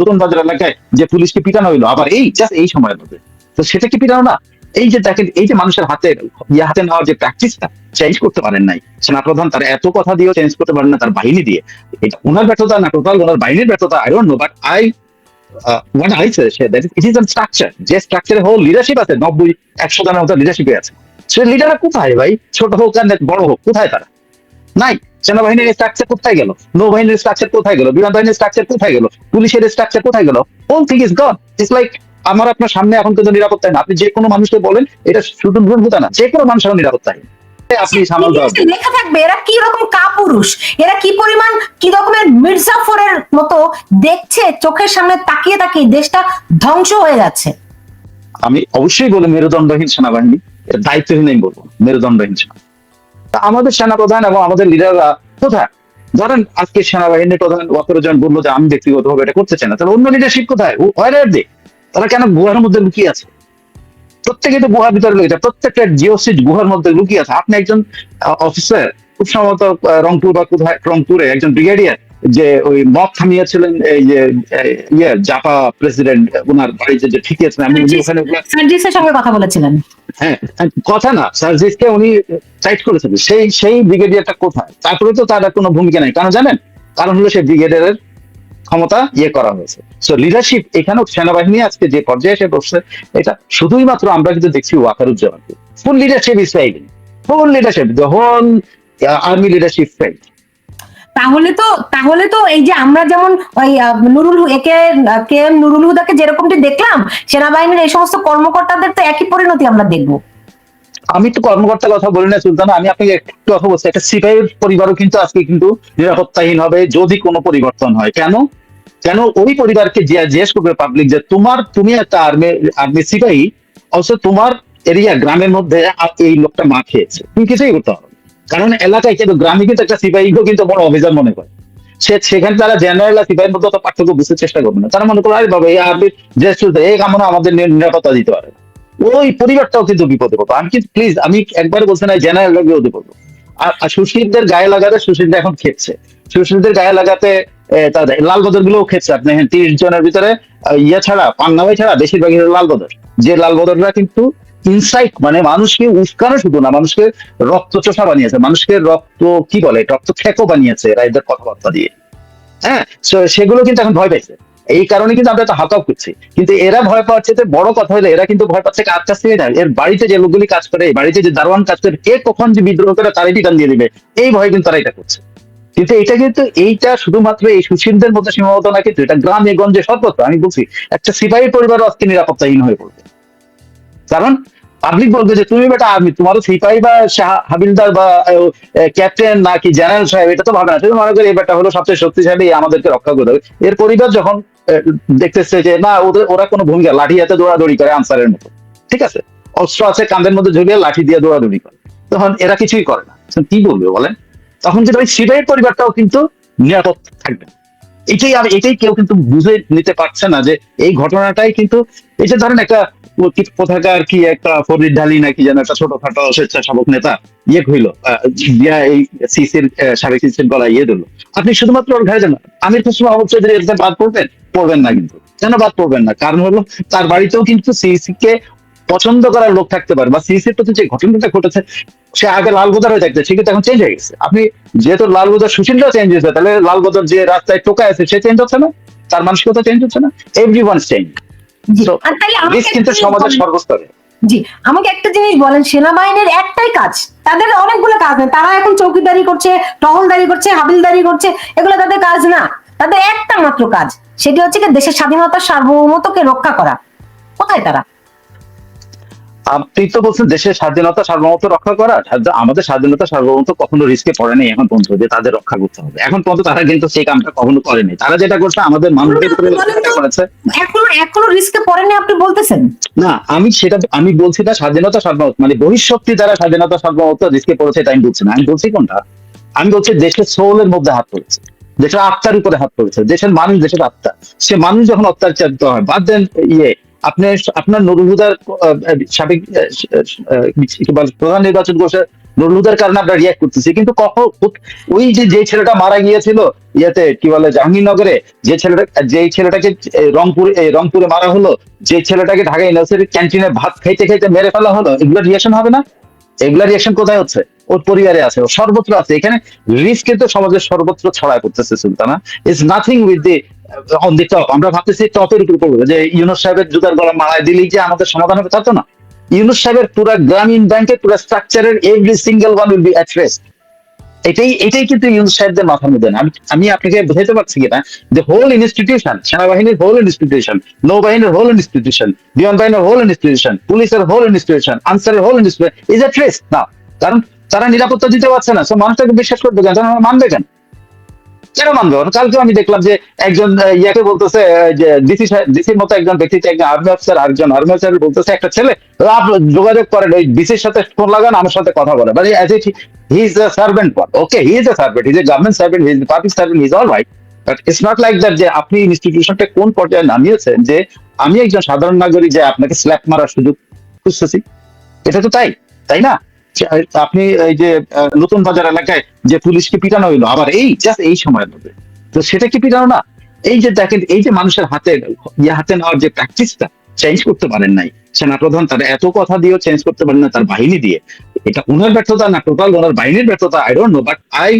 নতুন বাজার এলাকায় যে পুলিশকে পিটানো হইল, আবার এই জাস্ট এই সময়ের মধ্যে। তো সেটা কি পিটানো না? এই যে দেখেন, এই যে মানুষের হাতে ইয়ে হাতে নেওয়ার যে প্র্যাকটিসটা চেঞ্জ করতে পারেন নাই। সেনাপ্রধান তার এত কথা দিয়েও চেঞ্জ করতে পারেন না, তার বাহিনী দিয়ে। এটা ওনার ব্যর্থতা না, টোটাল ওনার বাহিনীর ব্যর্থতা I don't know but I one I it is structure যে স্ট্রাকচারে হোল লিডারশিপ আছে, নব্বই, একশো জনের মতো লিডারশিপে আছে। সে লিডাররা কোথায় ভাই? ছোট হোক আর বড় হোক, কোথায় তারা? নাই। সেনাবাহিনীর স্ট্রাকচার কোথায় গেল? নৌবাহিনীর স্ট্রাকচার কোথায় গেল? বিমান বাহিনীর স্ট্রাকচার কোথায় গেল? পুলিশের স্ট্রাকচার কোথায় গেল? Whole thing is gone it's like আমার আপনার সামনে এখন কিন্তু নিরাপত্তা না আপনি যে কোনো মানুষকে বলেন এটা শুধু ভুলভূতা না যে কোনো মানুষ এখন নিরাপত্তাহীন আপনি সামাল লেখা থাকবে এরা কি রকম কাপুরুষ? এরা কি পরিমাণ কি রকমের মির্জাফরের মতো দেখছে চোখের সামনে তাকিয়ে তাকিয়ে দেশটা ধ্বংস হয়ে যাচ্ছে? আমি অবশ্যই বলি মেরুদণ্ডহীন সেনাবাহিনী দায়িত্বহীন আমি বলব মেরুদণ্ডহীন সেনা তা আমাদের সেনাপ্রধান এবং আমাদের লিডাররা কোথায়? ধরেন আজকে সেনাবাহিনীর প্রধান অপরজন বলল যে, আমি ব্যক্তিগতভাবে এটা করতে চাই না। তাহলে অন্য লিডারশিপ কোথায়? ওয়ার দে তারা কেন গুহার মধ্যে লুকিয়ে আছে? প্রত্যেকে তো গুহার ভিতরে লুকিয়ে প্রত্যেকটা জিওসিট গুহার মধ্যে লুকিয়ে আছে। আপনি একজন অফিসার খুব সম্ভবত রংপুর বা কোথায়, রংপুরে একজন ব্রিগেডিয়ার যে ওই মদ থামিয়েছিলেন এই যে ইয়ে জাপা প্রেসিডেন্ট ওনার বাড়িতে যে ঠিকিয়েছিলেন আমি ওখানে সার্জিসের সঙ্গে কথা বলেছিলেন। হ্যাঁ কথা না সার্জিসকে উনি সাইড করেছেন। সেই সেই ব্রিগেডিয়ারটা কোথায়? তারপরে তো তার কোনো ভূমিকা নেই। কারণ জানেন কারণ হলো সেই ব্রিগেডিয়ারের ক্ষমতা ইয়ে করা হয়েছে। সো লিডারশিপ এখানেও সেনাবাহিনী আজকে যে পর্যায়ে এসে বসছে এটা শুধুই মাত্র আমরা কিন্তু দেখছি ওয়াকারুজ্জামানকে। Full leadership failing full leadership the whole army leadership fail তাহলে তো তাহলে তো এই যে আমরা যেমন ওই নুরুল একে কে এম নুরুল হুদাকে যেরকমটি দেখলাম, সেনাবাহিনীর এই সমস্ত কর্মকর্তাদের তো একই পরিণতি আমরা দেখব। আমি তো কর্মকর্তার কথা বলি না, সুলতান, আমি আপনাকে একটু কথা বলছি। একটা সিপাহীর পরিবারও কিন্তু আজকে কিন্তু নিরাপত্তাহীন হবে যদি কোনো পরিবর্তন হয়। কেন? কেন ওই পরিবারকে জিজ্ঞেস করবে পাবলিক যে তোমার, তুমি একটা আর্মি আর্মি সিপাহী, অবশ্য তোমার এরিয়া গ্রামের মধ্যে এই লোকটা মা খেয়েছে। তুমি কিছুই করতে হবে। কারণ এলাকায় কিন্তু গ্রামে কিন্তু একটা সিপাহীকেও কিন্তু বড় অভিযান মনে করে। সে সেখানে তারা জেনারেল আর সিপাহীর মধ্যে অত পার্থক্য বুঝতে চেষ্টা করবে না। তারা মনে করে আরে বাবা, এই আর্মির যে চলতে এই কামনা আমাদের নিরাপত্তা দিতে পারে ওই পরিবারটাও কিন্তু বিপদে পড়ব। আমি কিন্তু প্লিজ আমি একবার বলছি না জেনারেল বিপদে পড়ব। আর সুশীলদের গায়ে লাগাতে সুশীলরা এখন খেপছে। সুশীলদের গায়ে লাগাতে লাল বদর গুলোও খেপছে। আপনি তিরিশ জনের ভিতরে ইয়ে ছাড়া, পান্নাবাই ছাড়া বেশিরভাগই লাল বদর যে লাল বদররা কিন্তু ইনসাইট মানে মানুষকে উস্কানো শুধু না, মানুষকে রক্ত চোষা বানিয়েছে, মানুষকে রক্ত কি বলে রক্ত খেকো বানিয়েছে এরা এদের কথাবার্তা দিয়ে। হ্যাঁ সেগুলো কিন্তু এখন ভয় পাইছে এই কারণে কিন্তু আমরা তো হাতাও করছি কিন্তু এরা ভয় পাচ্ছে যে বড় কথা হলে, এরা কিন্তু ভয় পাচ্ছে কার কাছ থেকে না এর বাড়িতে যে লোকগুলি কাজ করে বাড়িতে যে দারোয়ান কাজ করে, কে কখন যে বিদ্রোহ করে তারাই টিকান দিয়ে দিবে। এই ভয় কিন্তু তারা এটা করছে। কিন্তু এটা কিন্তু, এইটা শুধুমাত্র এই সুশীলদের মধ্যে সীমাবদ্ধ না কিন্তু এটা গ্রামে গঞ্জে সর্বত্র আমি বলছি, একটা সিপাহী পরিবারও আজকে নিরাপত্তাহীন হয়ে পড়বে। কারণ পাবলিক বলবে যে, তুমি বেটা আর্মি তোমারও সিপাহী বা হাবিলদার বা ক্যাপ্টেন নাকি জেনারেল সাহেব, এটা তো ভাবে না। তুমি মনে করি, এই বেটা হলো সবচেয়ে শক্তিশালী, আমাদেরকে রক্ষা করবে এর পরিবার যখন দেখতেছে যে, না, ওদের, ওরা কোনো ভূমিকা, লাঠি হাতে দৌড়াদৌড়ি করে আনসারের মতো। ঠিক আছে? অস্ত্র আছে কাঁধের মধ্যে ঝুলিয়ে লাঠি দিয়ে দৌড়াদৌড়ি করে। তখন এরা কিছুই করে না। কি বলবে বলেন? তখন যেটা ওই সিপাহীর পরিবারটাও কিন্তু নিরাপদ থাকবে। এটাই আর এটাই কেউ কিন্তু বুঝে নিতে পারছে না যে, এই ঘটনাটাই কিন্তু, এই যে ধরেন একটা কি কোথাকার কি একটা ফরিদ ঢালি নাকি যেন একটা ছোটখাটো স্বেচ্ছাসেবক নেতা ইয়ে হইল দিয়া এই সিসির সাবেক সিসির গলায় ইয়ে দিল আপনি শুধুমাত্র ওর ঘরে যান আমির খুশরু মাহমুদ চৌধুরী এতে বাদ পড়বেন? পড়বেন না কিন্তু। কেন বাদ পড়বেন না? কারণ হলো তার বাড়িতেও কিন্তু সিসি কে পছন্দ করার লোক থাকতে পারে, বা সিসির প্রতি যে ঘটনাটা ঘটেছে, সে আগে লাল বোদার হয়ে থাকতে, সে কিন্তু এখন চেঞ্জ হয়ে গেছে। আপনি যেহেতু লাল বোদার সুশীলটাও চেঞ্জ হয়েছে, তাহলে লাল বোদার যে রাস্তায় টোকা আছে, সে চেঞ্জ হচ্ছে না? তার মানসিকতা চেঞ্জ হচ্ছে না? এভরি ওয়ান চেঞ্জ আর তাই রিস্ক কিন্তু সমাজের। সর্বস্তরে। জি আমাকে একটা জিনিস বলেন সেনাবাহিনীর একটাই কাজ তাদের অনেকগুলো কাজ নেই। তারা এখন চৌকিদারি করছে টহলদারি করছে হাবিলদারি করছে এগুলো তাদের কাজ না। তাদের একটা মাত্র কাজ সেটি হচ্ছে কি দেশের স্বাধীনতার সার্বভৌমত্বকে রক্ষা করা। কোথায় তারা? আপনি তো বলছেন দেশের স্বাধীনতা সার্বভৌমত্ব রক্ষা করা আমাদের স্বাধীনতা সার্বভৌমত্ব কখনো রিস্কে পড়েনি এখন পর্যন্ত যে তাদের রক্ষা করতে হবে। এখন পর্যন্ত তারা কিন্তু সেই কামটা কখনো করেনি। তারা যেটা করছে আমাদের মানুষদের উপরে করেছে। এখনও এখনও রিস্কে আপনি বলতেছেন? না আমি সেটা আমি বলছি না স্বাধীনতা সার্বভৌমত্ব মানে বহিঃশক্তি দ্বারা স্বাধীনতা সার্বভৌমত্ব রিস্কে পড়েছে এটা আমি বলছি না। আমি বলছি কোনটা? আমি বলছি দেশের সোলের মধ্যে হাত পড়েছে। দেশের আত্মার উপরে হাত পড়েছে। দেশের মানুষ দেশের আত্মা। সে মানুষ যখন অত্যাচারিত হয় বাদ দেন ইয়ে আপনি আপনার নুরুল হুদার সাবেক প্রধান নির্বাচন করছে লুদের কারণে আমরা রিয়াক্ট করতেছি। কিন্তু কখন ওই যে যে ছেলেটা মারা গিয়েছিল, ইয়েতে কি বলে, জাহাঙ্গীরনগরে, যে ছেলেটা, যে ছেলেটাকে রংপুরে রংপুরে মারা হলো, যে ছেলেটাকে ঢাকা ইউনিভার্সিটি ক্যান্টিনে ভাত খাইতে খাইতে মেরে ফেলা হলো, এগুলো রিয়াকশন হবে না? এগুলা রিয়াকশন কোথায় হচ্ছে? ওর পরিবারে আছে সর্বত্র আছে। এখানে রিস্ক কিন্তু সমাজের সর্বত্র ছড়ায় করতেছে Sultana. Is nothing with the on the top আমরা ভাবতেছি টপের উপর করব যে ইউনুস সাহেবের জুতার গলা মারায় দিলেই যে আমাদের সমাধান হবে, তা তো না। ইউনুস সাহেবের পুরো গ্রামীণ ব্যাংকের পুরো স্ট্রাকচারের every single one will be address এটাই এটাই কিন্তু ইউনুস সাহেবদের মাথার মধ্যে না। আমি আপনাকে বোঝাতে পারছি কিনা যে হোল ইনস্টিটিউশন সেনাবাহিনীর হোল ইনস্টিটিউশন নৌবাহিনীর হোল ইনস্টিটিউশন বিমান বাহিনীর হোল ইনস্টিটিউশন পুলিশের হোল ইনস্টিটিউশন আনসারের whole institution is a trace না, কারণ তারা নিরাপত্তা দিতে পারছে না। সো মানুষটাকে বিশ্বাস করবে কেন? তারা মানবে কেন? কেন মানবে? ওরা? কালকে আমি দেখলাম যে একজন ইয়াকে বলতেছে যে ডিসি ডিসির মতো একজন ব্যক্তি একজন আর্মি অফিসার আরেকজন আর্মি অফিসার বলতেছে, একটা ছেলে যোগাযোগ করেন, ওই ডিসির সাথে ফোন লাগান, আমার সাথে কথা বলে মানে as it he is a servant one okay he is a servant he is a government servant he is public servant he is all right but it's not like that যে আপনি ইনস্টিটিউশনটা কোন পর্যায়ে নামিয়েছেন, যে আমি একজন সাধারণ নাগরিক যে আপনাকে স্ল্যাপ মারার সুযোগ খুঁজতেছি। এটা তো তাই তাই না? আপনি এই যে নতুন বাজার এলাকায় যে পুলিশকে পিটানো হইল, আবার এই জাস্ট এই সময়ের মধ্যে। তো সেটা কি পিটানো না? এই যে দেখেন, এই যে মানুষের হাতে ইয়ে হাতে নেওয়ার যে প্র্যাকটিসটা চেঞ্জ করতে পারেন নাই। সেনাপ্রধান তার এত কথা দিয়েও চেঞ্জ করতে পারেন না, তার বাহিনী দিয়ে। এটা ওনার ব্যর্থতা না টোটাল ওনার বাহিনীর ব্যর্থতা I don't know but I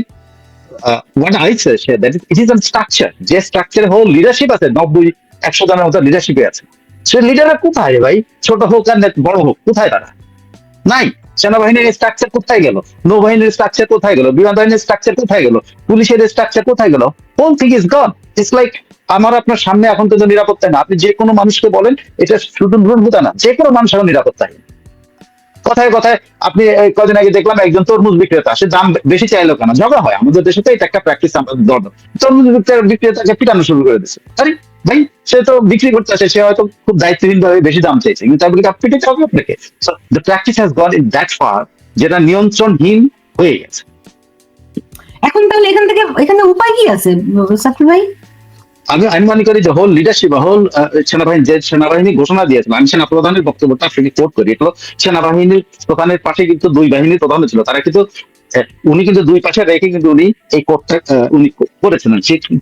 what I say that it is structure যে স্ট্রাকচার হোল লিডারশিপ আছে, নব্বই, একশো জনের মতো লিডারশিপে আছে। সে লিডাররা কোথায় ভাই? ছোট হোক আর বড় হোক, কোথায় তারা? নাই। সেনাবাহিনীর স্ট্রাকচার কোথায় গেল? নৌবাহিনীর স্ট্রাকচার কোথায় গেল? বিমান বাহিনীর স্ট্রাকচার কোথায় গেল? পুলিশের স্ট্রাকচার কোথায় গেল? Whole thing is gone it's like আমার আপনার সামনে এখন তো নিরাপত্তা না আপনি যে কোনো মানুষকে বলেন, এটা শুধু ভ্রূণভূতা না, যে কোনো মানুষ এখন নিরাপত্তাহীন কথায় কথায় আপনি কদিন আগে দেখলাম একজন তরমুজ বিক্রেতা, সে দাম বেশি চাইলো কেন? ঝগড়া হয়। আমাদের দেশে তো এটা একটা প্র্যাকটিস আমাদের দরকার। তরমুজ বিক্রেতা বিক্রেতাকে পিটানো শুরু করে দিচ্ছে আরে ভাই সে তো বিক্রি করতে আসে সে হয়তো খুব দায়িত্বহীন ভাবে বেশি দাম চাইছে। কিন্তু কি আপনি পিটাতে হবে আপনাকে? The practice has gone in that far যেটা নিয়ন্ত্রণহীন হয়ে গেছে। এখন তাহলে এখান থেকে এখানে উপায় কি আছে ভাই? আমি আমি মনে করি যে হোল লিডারশিপ হোল সেনাবাহিনী যে সেনাবাহিনী ঘোষণা দিয়েছিল আমি সেনা প্রধানের বক্তব্যটা কোট করি। এগুলো সেনাবাহিনীর প্রধানের পাশে কিন্তু দুই বাহিনীর প্রধান ছিল। তারা কিন্তু উনি কিন্তু দুই পাশে রেখে কিন্তু উনি এই কোটটা উনি করেছিলেন।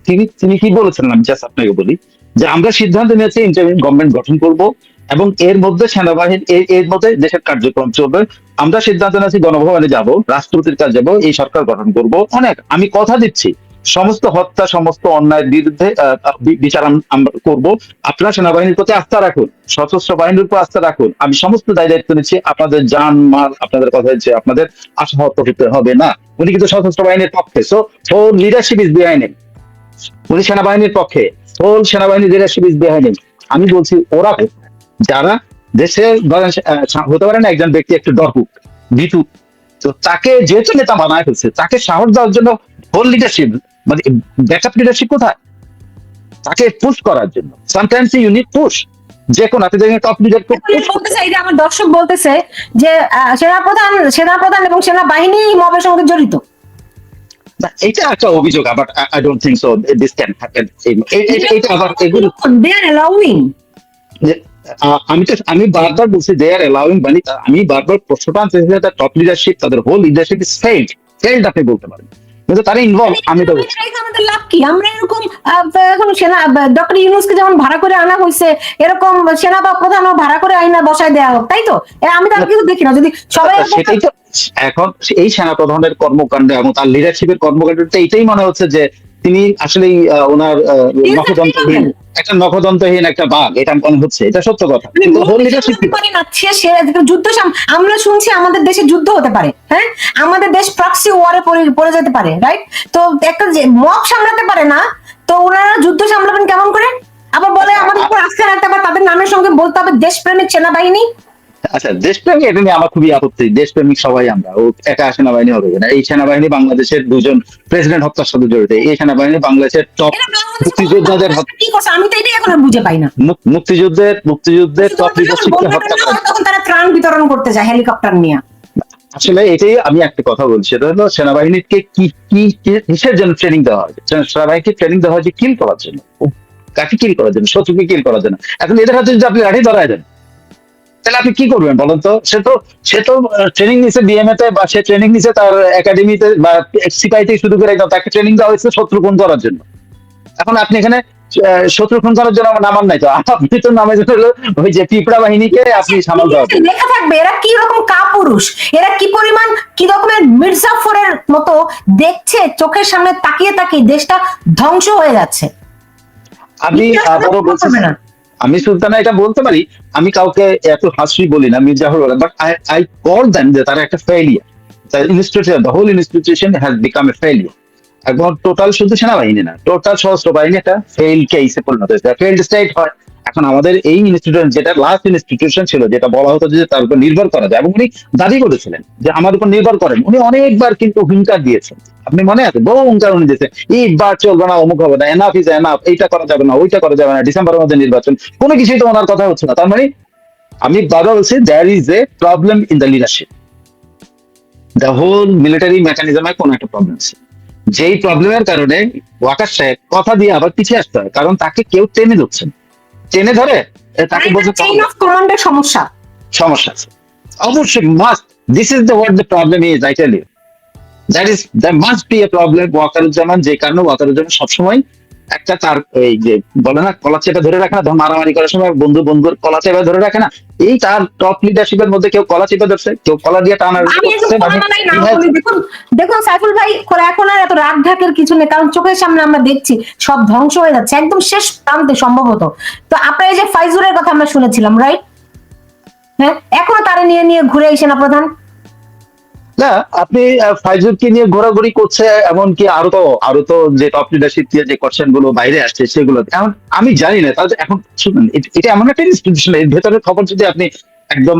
তিনি তিনি কি বলেছিলেন আমি জাস্ট আপনাকে বলি। যে আমরা সিদ্ধান্ত নিয়েছি ইন্টারিম গভর্নমেন্ট গঠন করব এবং এর মধ্যে সেনাবাহিনী এর- মধ্যে দেশের কার্যক্রম চলবে। আমরা সিদ্ধান্ত নিয়েছি গণভবনে যাব, রাষ্ট্রপতির কাছে যাব, এই সরকার গঠন করব। অনেক, আমি কথা দিচ্ছি। সমস্ত হত্যা, সমস্ত অন্যায়ের বিরুদ্ধে বিচার আমরা করব। আপনারা সেনাবাহিনীর প্রতি আস্থা রাখুন, সশস্ত্র বাহিনীর উপর আস্থা রাখুন। আমি সমস্ত দায় দায়িত্ব নিচ্ছি, আপনাদের জান মাল, আপনাদের কথা হচ্ছে আপনাদের আশাহত হতে হবে না। উনি কিন্তু সশস্ত্র বাহিনীর পক্ষে so whole leadership is behind উনি সেনাবাহিনীর পক্ষে। হোল সেনাবাহিনীর লিডারশিপ ইজ বিহাইন্ড আমি বলছি ওরা যারা দেশে ধরেন হতে পারে না একজন ব্যক্তি একটু ডরকুক ভীতু তো তাকে যেহেতু নেতা বানায় ফেলছে তাকে সাহস দেওয়ার জন্য হোল লিডারশিপ মানে ব্যাকআপ লিডারশিপ কোথায়? তাকে পুশ করার জন্য। সামটাইমস ইউ নিড পুশ যে কোন আপনি দেখেন টপ লিডার বলতেছে এই যে আমার দর্শক বলতেছে যে সেনাপ্রধান সেনাপ্রধান এবং সেনাবাহিনী মবের সঙ্গে জড়িত। এটা একটা অভিযোগ আবার I don't think so this can happen এটা আবার এগুলো দে আর অ্যালাউইং আমি তো আমি বারবার বলছি দে আর অ্যালাউইং মানে আমি বারবার প্রশ্নটা আনতে টপ লিডারশিপ তাদের whole leadership is failed failed আপনি বলতে পারেন। কিন্তু তারা ইনভলভ আমি তো আমাদের লাভ কি? আমরা এরকম এখন সেনা ডক্টর ইউনুসকে যেমন ভাড়া করে আনা হয়েছে এরকম সেনা বা প্রধানও ভাড়া করে আইনা বসায় দেওয়া হোক তাই তো? আমি তার কিছু দেখি না যদি সবাই সেটাই তো এখন এই সেনা প্রধানের কর্মকাণ্ড এবং তার লিডারশিপের কর্মকাণ্ডটা এটাই মনে হচ্ছে যে তিনি আসলেই আহ, ওনার নখদন্তহীন একটা নখদন্তহীন একটা বাঘ এটা মনে হচ্ছে এটা সত্য কথা। কিন্তু হোল লিডারশিপ সে যুদ্ধ আমরা শুনছি আমাদের দেশে যুদ্ধ হতে পারে হ্যাঁ? আমাদের দেশ প্রক্সি ওয়ারে পড়ে যেতে পারে রাইট তো একটা যে মব সামলাতে পারে না তো ওনারা যুদ্ধ সামলাবেন কেমন করে? আবার বলে আমাদের উপর আস্থা রাখতে হবে তাদের নামের সঙ্গে বলতে হবে দেশপ্রেমিক সেনাবাহিনী আচ্ছা দেশপ্রেমিক এটা নিয়ে আমার খুবই আপত্তি। দেশপ্রেমিক সবাই আমরা ও একা সেনাবাহিনী হবে না এই সেনাবাহিনী বাংলাদেশের দুজন প্রেসিডেন্ট হত্যার সাথে জড়িত। এই সেনাবাহিনী বাংলাদেশের টপ মুক্তিযোদ্ধাদের আমি তো এটাই এখন বুঝে পাই না। মুক্তিযুদ্ধের মুক্তিযুদ্ধের টপ লিডারশিপকে হত্যা করা তখন তারা ত্রাণ বিতরণ করতে যায় হেলিকপ্টার নিয়ে। আসলে এটাই আমি একটা কথা বলছি এটা হলো সেনাবাহিনীকে কি কি কি- কিসের জন্য ট্রেনিং দেওয়া হয়? সেনাবাহিনীকে ট্রেনিং দেওয়া হয় যে কিল করার জন্য। কাকে কিল করার জন্য? শত্রুকে কিল করার জন্য। এখন এদের হাতে যদি আপনি লাঠি ধরায় দেন তাহলে আপনি কি করবেন বলেন তো? সে তো সে তো ট্রেনিং নিছে বিএমএ তে বা সে ট্রেনিং নিছে তার একাডেমিতে বা সিপাইতে শুরু করে একদম। তাকে ট্রেনিং দেওয়া হয়েছে শত্রু খুন করার জন্য। এখন আপনি এখানে শত্রু খুন করার জন্য নামান নাই তো। আপনি তো নামে হলো ওই যে পিঁপড়া বাহিনীকে আপনি সামাল দেওয়া লেখা থাকবে? এরা কি রকম কাপুরুষ? এরা কি পরিমাণ কি রকমের মির্জাফরের মতো দেখছে চোখের সামনে তাকিয়ে তাকিয়ে দেশটা ধ্বংস হয়ে যাচ্ছে? আমি আবারও বলছি না। আমি সুলতানা এটা বলতে পারি, আমি কাউকে এত হাসি বলি না Mir Jafar but I I call then যে তারা একটা failure institution the whole institution has become a failure total শুধু সেনাবাহিনী না টোটাল সশস্ত্র বাহিনী একটা ফেল কেসে পরিণত হয়েছে। স্টেট হয়। এখন আমাদের এই ইনস্টিটিউশন যেটা লাস্ট ইনস্টিটিউশন ছিল, যেটা বলা হতো যে তার উপর নির্ভর করা যায়, এবং উনি দাবি করেছিলেন যে আমার উপর নির্ভর করেন। উনি অনেকবার কিন্তু হুঙ্কার দিয়েছেন। আপনি মনে আছে? বহু হুঙ্কার উনি দিয়েছেন এইবার চলবে না অমুক হবে না এনাফ ইজ এনাফ এইটা করা যাবে না ওইটা করা যাবে না ডিসেম্বরের মধ্যে নির্বাচন। কোনো কিছুই তো ওনার কথা হচ্ছে না। তার মানে আমি বারবার বলছি there is a problem in the leadership the whole military মেকানিজমে কোনো একটা প্রবলেম আছে। যেই প্রবলেমের কারণে ওয়াকার সাহেব কথা দিয়ে আবার পিছিয়ে আসতে হয় কারণ তাকে কেউ টেনে ধরছে না। টেনে ধরে? তাকে বলছে চেইন অফ কমান্ডের সমস্যা। সমস্যা আছে। অবশ্যই must this is the what the problem is I tell you that is there must be a problem Wakeruzzaman যে কারণে ওয়াকারুজ্জামান সবসময় একটা তার এই যে বলে না কলা চেপে ধরে রাখে না ধর মারামারি করার সময় বন্ধু বন্ধুর কলা চেপে ধরে রাখে না। এই তার টপ লিডারশিপের মধ্যে কেউ কলা চেপে ধরছে কেউ কলা দিয়ে টানার করছে, মানে না। দেখুন দেখুন সাইফুল ভাই এখন আর এত রাগ ঢাকের কিছু নেই কারণ চোখের সামনে আমরা দেখছি সব ধ্বংস হয়ে যাচ্ছে একদম শেষ প্রান্তে সম্ভবত। তো আপনার এই যে ফাইজুরের কথা আমরা শুনেছিলাম রাইট হ্যাঁ এখনও তারে নিয়ে নিয়ে ঘুরে এই সেনাপ্রধান না, আপনি ফাইজুরকে নিয়ে ঘোরাঘুরি করছে, এমনকি আরও তো আরও তো যে টপ লিডারশিপ দিয়ে যে কোশ্চেনগুলো বাইরে আসছে, সেগুলো। আমি জানি না, তাহলে এখন শুনুন এটা এমন একটা ইনস্টিটিউশন এর খবর যদি আপনি একদম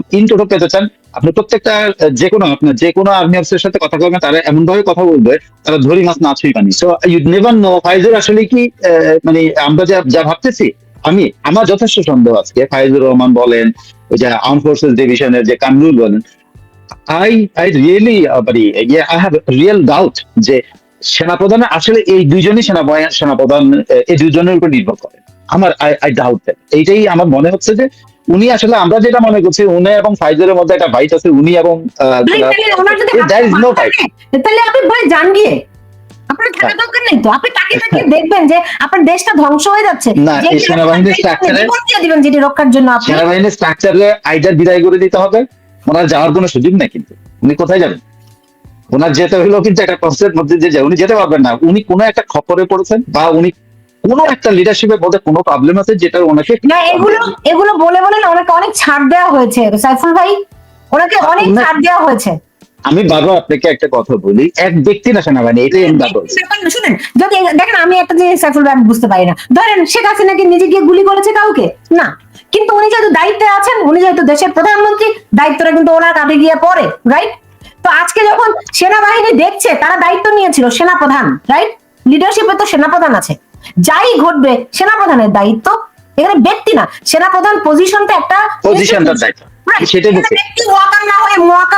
পেতে চান, আপনি প্রত্যেকটা যে কোনো আপনার যে কোনো আর্মি অফিসের সাথে কথা বলবেন, তারা এমন ভাবে কথা বলবে, তারা ধরি মাছ না ছুঁই পানি। So you never know Faizur আসলে কি মানে আমরা যা যা ভাবতেছি, আমি, আমার যথেষ্ট সন্দেহ আজকে, ফাইজুর রহমান বলেন, ওই যে আর্ম ফোর্সেস ডিভিশনের যে কামরুল বলেন আই আই রিয়েলি মানে আই হ্যাভ রিয়েল ডাউট যে সেনাপ্রধান আসলে এই দুইজনই সেনা সেনাপ্রধান এই দুইজনের উপর নির্ভর করে। আমার আই আই ডাউট এইটাই আমার মনে হচ্ছে যে উনি আসলে আমরা যেটা মনে করছি উনি এবং ফাইজারের মধ্যে একটা ফাইট আছে উনি এবং দ্যার ইজ নো ফাইট তাহলে আপনি ভাই যান গিয়ে। আপনার থাকার দরকার নেই তো। আপনি তাকে তাকে দেখবেন যে আপনার দেশটা ধ্বংস হয়ে যাচ্ছে। না, সেনাবাহিনীর দিয়ে দিবেন যেটি রক্ষার জন্য সেনাবাহিনীর স্ট্রাকচারে আইডার বিদায় করে দিতে হবে ওনার যাওয়ার কোনো সুযোগ নেই কিন্তু। উনি কোথায় যাবেন? ওনার যেতে হলেও কিন্তু একটা কনসেপ্ট মধ্যে যে যায়। উনি যেতে পারবেন না। উনি কোনো একটা খপরে পড়েছেন বা উনি কোনো একটা লিডারশিপের মধ্যে কোনো প্রবলেম আছে যেটা ওনাকে না এগুলো এগুলো বলে বলে না ওনাকে অনেক ছাড় দেওয়া হয়েছে। সাইফুল ভাই ওনাকে অনেক ছাড় দেওয়া হয়েছে। আমি বারবার আপনাকে একটা কথা বলি এক ব্যক্তি না সেনাবাহিনী এটাই আমি না, শুনেন যদি দেখেন আমি একটা জিনিস সাইফুল ভাই আমি বুঝতে পারি না। ধরেন শেখ হাসিনা কি নিজে গিয়ে গুলি করেছে কাউকে? না। কিন্তু উনি যেহেতু দায়িত্বে আছেন উনি যেহেতু দেশের প্রধানমন্ত্রী দায়িত্বটা কিন্তু ওনার কাঁধে গিয়ে পড়ে রাইট তো আজকে যখন সেনাবাহিনী দেখছে তারা দায়িত্ব নিয়েছিল সেনাপ্রধান রাইট লিডারশিপে তো সেনাপ্রধান আছে। যাই ঘটবে সেনাপ্রধানের দায়িত্ব এখানে ব্যক্তি না সেনাপ্রধান পজিশনটা একটা পজিশনটার দায়িত্ব. সেটাই ওয়াকার না হয়ে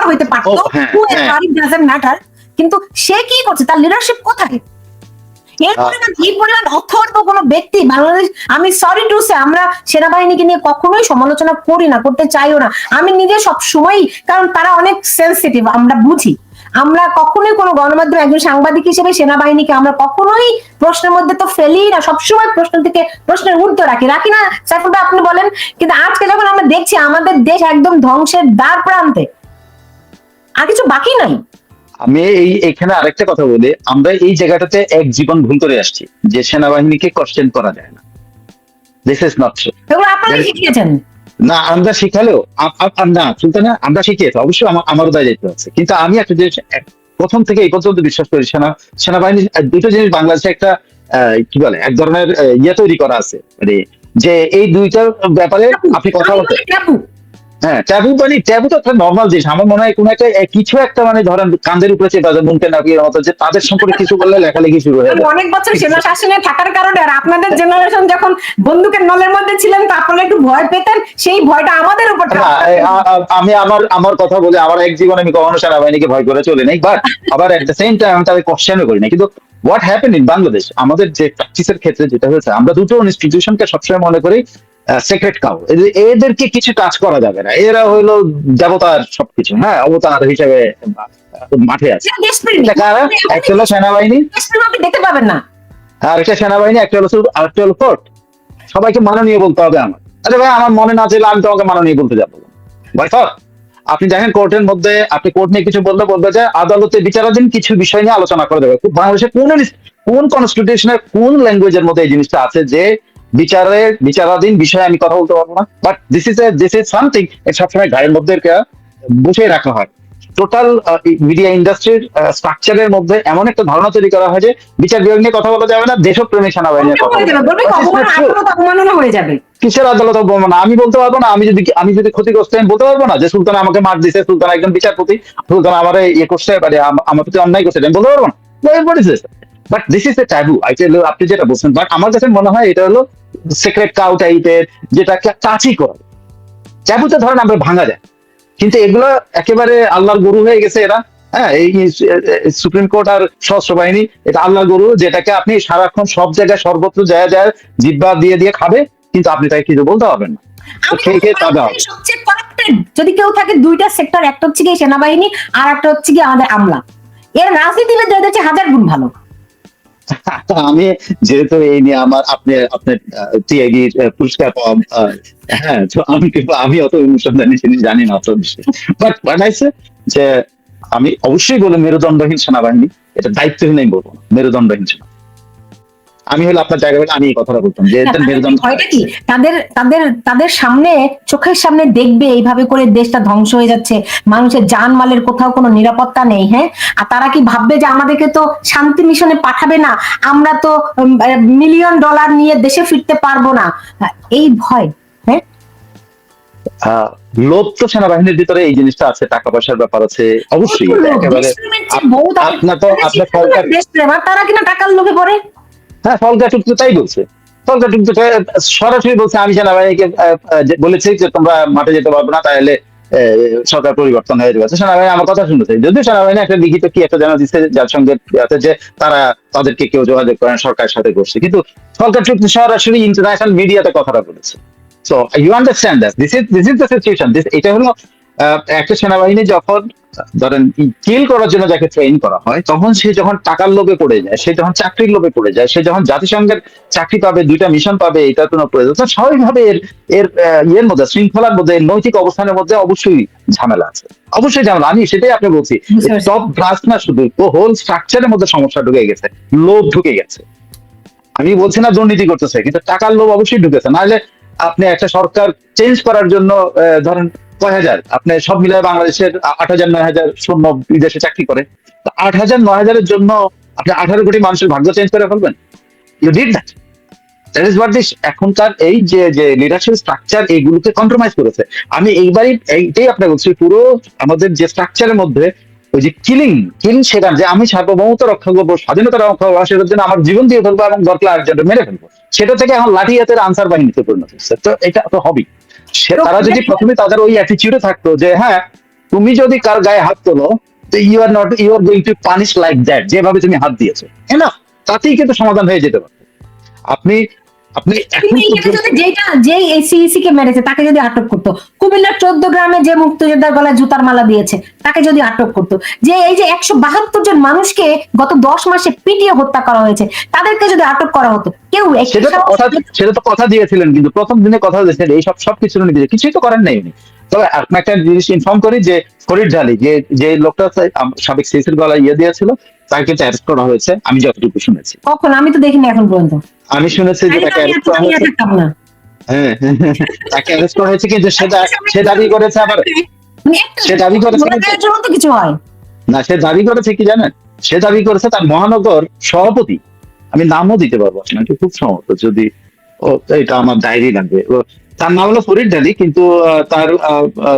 হইতে পারতো? হ্যাঁ, হ্যাঁ। কিন্তু সে কি করছে? তার লিডারশিপ কোথায়? এরপরে। পরিমাণ এই পরিমাণ অর্থ কোনো ব্যক্তি? বাংলাদেশ আমি সরি টু সে আমরা সেনাবাহিনীকে নিয়ে কখনোই সমালোচনা করি না করতে চাইও না। আমি নিজে সব সময়ই কারণ তারা অনেক সেন্সিটিভ আমরা বুঝি। আমরা কখনোই কোনো গণমাধ্যম একজন সাংবাদিক হিসেবে সেনাবাহিনীকে আমরা কখনোই প্রশ্নের মধ্যে তো ফেলি না। সবসময় প্রশ্ন থেকে প্রশ্নের উত্তর রাখি। রাখি না সাইফুল ভাই আপনি বলেন। কিন্তু আজকে যখন আমরা দেখছি আমাদের দেশ একদম ধ্বংসের দ্বার প্রান্তে আর কিছু বাকি নাই। আমি এই এখানে আরেকটা কথা বলি। আমরা এই জায়গাটাতে এক জীবন ভুল করে আসছি যে সেনাবাহিনীকে কোশ্চেন করা যায় না। দিস ইজ নট ট্রু আপনারা is- শিখিয়েছেন? না, আমরা শিখালেও না, সুলতানা, আমরা শিখিয়েছি, অবশ্যই আমারও দায় দায়িত্ব আছে কিন্তু আমি একটা জিনিস প্রথম থেকে এই পর্যন্ত বিশ্বাস করি, সেনা সেনাবাহিনী দুটো জিনিস বাংলাদেশে একটা কি বলে, এক ধরনের ইয়ে তৈরি করা আছে মানে যে এই দুইটার ব্যাপারে আপনি কথা বলতে। হ্যাঁ ট্যাবু মানে ট্যাবু তো একটা নর্মাল জিনিস। আমার মনে হয় কোনো একটা কিছু একটা মানে ধরেন কান্দের উপরে চেপে আছে মতো যে তাদের সম্পর্কে কিছু বললে লেখালেখি শুরু হয়ে যায়। অনেক বছর সেনা শাসনে থাকার কারণে আর আপনাদের জেনারেশন যখন বন্দুকের নলের মধ্যে ছিলেন তো আপনারা একটু ভয় পেতেন সেই ভয়টা আমাদের উপর আমি আমার আমার কথা বলে আমার এক জীবনে আমি কখনো সেনাবাহিনীকে ভয় করে চলে নাই বাট আবার এট দ্য সেম টাইম আমি তাদের কোশ্চেনও করি না কিন্তু হোয়াট হ্যাপেন ইন বাংলাদেশ আমাদের যে প্র্যাকটিসের ক্ষেত্রে যেটা হয়েছে আমরা দুটো ইনস্টিটিউশনকে সবসময় মনে করি সিক্রেট কাউ এদেরকে কিছু কাজ করা যাবে না। এরা হইল দেবতার সবকিছু হ্যাঁ? অবতার হিসেবে মাঠে আছে। একটা হলো সেনাবাহিনী। দেখতে পাবেন না। আর একটা সেনাবাহিনী একটা হলো আর একটা হলো কোর্ট সবাইকে মাননীয় বলতে হবে আমার। আরে ভাই আমার মনে না চাইলে আমি তোমাকে মাননীয় বলতে যাব। ভাই স্যার আপনি দেখেন কোর্টের মধ্যে আপনি কোর্ট নিয়ে কিছু বললে বলবে যে আদালতে বিচারাধীন কিছু বিষয় নিয়ে আলোচনা করে দেবে। খুব বাংলাদেশে কোন কোন কনস্টিটিউশনের কোন ল্যাঙ্গুয়েজের মধ্যে এই জিনিসটা আছে যে বিচারের বিচারাধীন বিষয়ে আমি কথা বলতে পারব না। But this is this is something সবসময় গায়ের মধ্যে বসিয়ে রাখা হয়। টোটাল মিডিয়া ইন্ডাস্ট্রির স্ট্রাকচারের মধ্যে এমন একটা ধারণা তৈরি করা হয় যে বিচার বিভাগ নিয়ে কথা বলা যাবে না দেশপ্রেমী সেনাবাহিনী নিয়ে কথা বলা যাবে যাবে বলবে কি, অপমান আদালত অবমাননা কিসের আদালত অবমাননা আমি বলতে পারব না আমি যদি আমি যদি ক্ষতিগ্রস্ত আমি বলতে পারব না যে সুলতান আমাকে মার দিছে সুলতান একজন বিচারপতি সুলতান আমার ইয়ে করছে মানে আম- আমার প্রতি অন্যায় করছে আমি বলতে পারব না। But this is a taboo আপনি যেটা বলছেন। বাট আমার কাছে মনে হয় এটা হলো সিক্রেট কাউ টাইপের যেটা টাচই করে। ট্যাবুতে ধরেন আমরা ভাঙা যায়। কিন্তু এগুলো একেবারে আল্লাহর গরু হয়ে গেছে এরা। হ্যাঁ এই সুপ্রিম কোর্ট আর সশস্ত্র বাহিনী এটা আল্লাহর গরু যেটাকে আপনি সারাক্ষণ সব জায়গায় সর্বত্র যায় যায় জিব্বা দিয়ে দিয়ে খাবে কিন্তু আপনি তাকে কিছু বলতে পারবেন না। যদি কেউ থাকে দুইটা সেক্টর একটা হচ্ছে কি সেনাবাহিনী আর একটা হচ্ছে কি আমাদের আমলা। এর রাজনীতিবিদ হাজার গুণ ভালো। আমি যেহেতু এই নিয়ে আমার আপনি, আপনার টিআইডির পুরস্কার পাওয়া হ্যাঁ তো আমি আমি অত অনুসন্ধানী জিনিস জানি না অত বিষয়ে বাট বানাইছে যে আমি অবশ্যই বলব মেরুদণ্ডহীন সেনাবাহিনী, এটা দায়িত্বহীন বলব মেরুদণ্ডহীন সেনা আমি হলে আপনার জায়গায় হলে আমি এই কথাটা বলতাম যে ভয়টা কি? তাদের তাদের তাদের সামনে চোখের সামনে দেখবে এইভাবে করে দেশটা ধ্বংস হয়ে যাচ্ছে মানুষের যান মালের কোথাও কোনো নিরাপত্তা নেই হ্যাঁ? আর তারা কি ভাববে যে আমাদেরকে তো শান্তি মিশনে পাঠাবে না? আমরা তো মিলিয়ন ডলার নিয়ে দেশে ফিরতে পারব না। এই ভয় হ্যাঁ? লোভ তো সেনাবাহিনীর ভিতরে এই জিনিসটা আছে টাকা পয়সার ব্যাপার আছে অবশ্যই। একেবারে আপনার তো আপনার সরকার তারা কিনা টাকার লোভে পড়ে? হ্যাঁ ফলকা টুক তো তাই বলছে। ফলকা টুক তো সরাসরি বলছে আমি সেনাবাহিনীকে বলেছি যে তোমরা মাঠে যেতে পারবে না, তাহলে সরকার পরিবর্তন হয়ে তো সেনাবাহিনী আমার কথা শুনেছে যদিও সেনাবাহিনী একটা লিখিত কি একটা জানা দিচ্ছে যার সঙ্গে আছে যে তারা তাদেরকে কেউ যোগাযোগ করেন সরকারের সাথে করছে কিন্তু ফলকা টুক সরাসরি ইন্টারন্যাশনাল মিডিয়াতে কথাটা বলেছে। So you understand that this is this is the situation this এটা হলো একটা সেনাবাহিনী যখন ধরেন কিল করার জন্য যাকে ট্রেন করা হয় তখন সে যখন টাকার লোভে পড়ে যায় সে যখন চাকরির লোভে পড়ে যায় সে যখন জাতিসংঘের চাকরি পাবে দুইটা মিশন পাবে এটা কোনো প্রয়োজন স্বাভাবিকভাবে এর এর ইয়ের মধ্যে শৃঙ্খলার মধ্যে নৈতিক অবস্থানের মধ্যে অবশ্যই ঝামেলা আছে। অবশ্যই ঝামেলা। আমি সেটাই আপনি বলছি। টপ ব্রাস না শুধু হোল স্ট্রাকচারের মধ্যে সমস্যা ঢুকে গেছে লোভ ঢুকে গেছে। আমি বলছি না দুর্নীতি করতেছে কিন্তু টাকার লোভ অবশ্যই ঢুকেছে। নাহলে আপনি একটা সরকার চেঞ্জ করার জন্য আহ, ধরেন কয় হাজার? আপনি সব মিলায় বাংলাদেশের আট হাজার, নয় হাজার শূন্য বিদেশে চাকরি করে। তো আট হাজার, নয় হাজারের জন্য আপনি আঠারো কোটি মানুষের ভাগ্য চেঞ্জ করে ফেলবেন। ইউ ডিড দ্যাট এখনকার এই যে যে লিডারশিপ স্ট্রাকচার এইগুলোকে কম্প্রোমাইজ করেছে। আমি এইবারই এইটাই আপনাকে বলছি, পুরো আমাদের যে স্ট্রাকচারের মধ্যে ওই যে কিলিং কিল সেটা যে আমি সার্বভৌমত্ব রক্ষা করব, স্বাধীনতা রক্ষা করব, সেটার জন্য আমার জীবন দিয়ে ফেলব এবং দরকার আরেকজনকে মেরে ফেলব, সেটা থেকে এখন লাঠি হাতের আনসার বাহিনীতে পরিণত হচ্ছে তো এটা তো হবেই। তারা যদি প্রথমে তাদের ওই অ্যাটিচিউডে থাকতো যে হ্যাঁ তুমি যদি কার গায়ে হাত তোলো তো you are not you are going to punish like that যেভাবে তুমি হাত দিয়েছ। না তাতেই কিন্তু সমাধান হয়ে যেতে পারে আপনি আপনি এখন কিন্তু এটা পর্যন্ত- যদি যেটা যে সিইসি কে মেরেছে তাকে যদি আটক করতো। কুমিল্লার চোদ্দ গ্রামে যে মুক্তিযোদ্ধার গলায় জুতার মালা দিয়েছে তাকে যদি আটক করতো। যে এই যে একশো বাহাত্তর জন মানুষকে গত দশ মাসে পিটিয়ে হত্যা করা হয়েছে তাদেরকে যদি আটক করা হতো কেউ সেটা তো কথা সেটা তো কথা দিয়েছিলেন কিন্তু প্রথম দিনে কথা দিয়েছিলেন এই সব সবকিছু উনি। কিছুই তো করেন নাই উনি। তবে আপনি একটা জিনিস ইনফর্ম করি যে ফরিদ ঢালি যে যে লোকটা সাবেক সিসির গলায় ইয়ে দিয়েছিল তাকে কিন্তু অ্যারেস্ট করা হয়েছে আমি যতটুকু শুনেছি। কখন? আমি তো দেখিনি এখন পর্যন্ত। আমি শুনেছি যে তাকে অ্যারেস্ট করা হয়েছে। হ্যাঁ তাকে অ্যারেস্ট করা হয়েছে কিন্তু সেটা সে দাবি করেছে আবার সে দাবি করেছে করার জন্য তো কিছু হয়। না সে দাবি করেছে কি জানেন? সে দাবি করেছে তার মহানগর সভাপতি। আমি নামও দিতে পারব আপনাকে খুব সম্ভবত যদি ও এটা আমার ডায়েরি লাগবে। ও, তার নাম হলো ফরিদ ডালি কিন্তু তার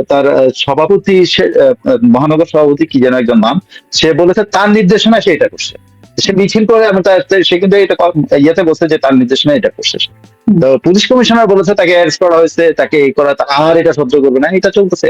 তার সভাপতি সে- আহ, আহ, মহানগর সভাপতি কি যেন একজন নাম সে বলেছে তার নির্দেশনায় সে এটা করছে। সে মিছিল করে আমি সে কিন্তু এটা ইয়েতে বলছে যে তার নির্দেশনা এটা করছে তো পুলিশ কমিশনার বলেছে তাকে অ্যারেস্ট করা হয়েছে, তাকে এই করা আর এটা সহ্য করবে না, এটা চলতেছে।